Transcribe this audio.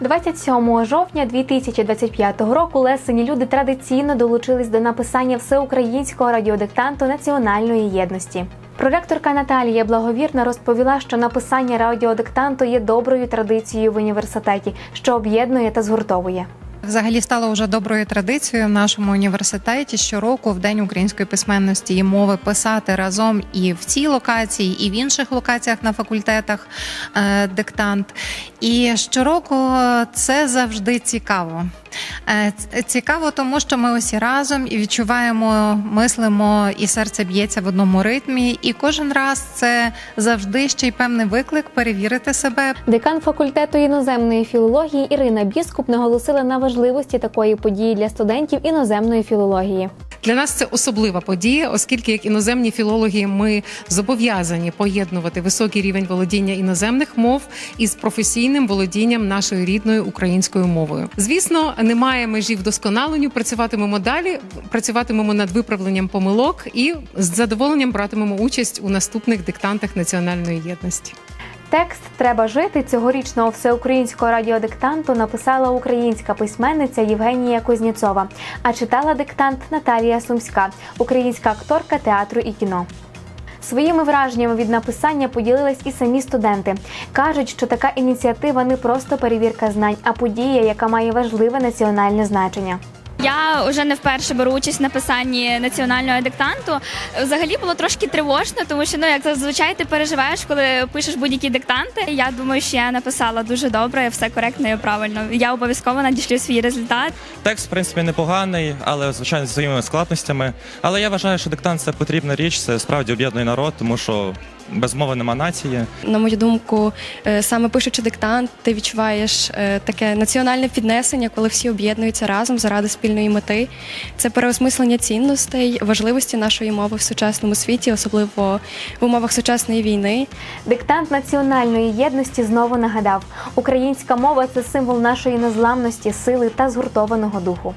27 жовтня 2025 року лесені люди традиційно долучились до написання всеукраїнського радіодиктанту національної єдності. Проректорка Наталія Благовірна розповіла, що написання радіодиктанту є доброю традицією в університеті, що об'єднує та згуртовує. Взагалі стало вже доброю традицією в нашому університеті щороку в день української письменності і мови писати разом і в цій локації, і в інших локаціях на факультетах е, диктант. І щороку це завжди цікаво. Е, Цікаво, тому що ми усі разом і відчуваємо, мислимо, і серце б'ється в одному ритмі. І кожен раз це завжди ще й певний виклик перевірити себе, Декан факультету іноземної філології Ірина Біскуп наголосила на важливості такої події для студентів іноземної філології. Для нас це особлива подія, оскільки як іноземні філологи ми зобов'язані поєднувати високий рівень володіння іноземних мов із професійним володінням нашою рідною українською мовою. Звісно, немає межі вдосконаленню. Працюватимемо далі, працюватимемо над виправленням помилок і з задоволенням братимемо участь у наступних диктантах національної єдності. Текст Треба жити цьогорічного всеукраїнського радіодиктанту написала українська письменниця Євгенія Кузнєцова, а читала диктант Наталія Сумська, українська акторка театру і кіно. Своїми враженнями від написання поділились і самі студенти. кажуть, що така ініціатива не просто перевірка знань, а подія, яка має важливе національне значення. Я вже не вперше беру участь в написанні національного диктанту. Взагалі було трошки тривожно, тому що ну як зазвичай ти переживаєш, коли пишеш будь-які диктанти. Я думаю, що я написала дуже добре, все коректно і правильно. Я обов'язково надішлю свій результат. Текст, в принципі, непоганий, але звичайно зі своїми складностями. Але я вважаю, що диктант це потрібна річ, це справді об'єднує народ, тому що без мови нема нації. На мою думку, е, саме пишучи диктант, ти відчуваєш е, таке національне піднесення, коли всі об'єднуються разом заради спільної мети. Це переосмислення цінностей, важливості нашої мови в сучасному світі, особливо в умовах сучасної війни. Диктант національної єдності знову нагадав: українська мова це символ нашої незламності, сили та згуртованого духу.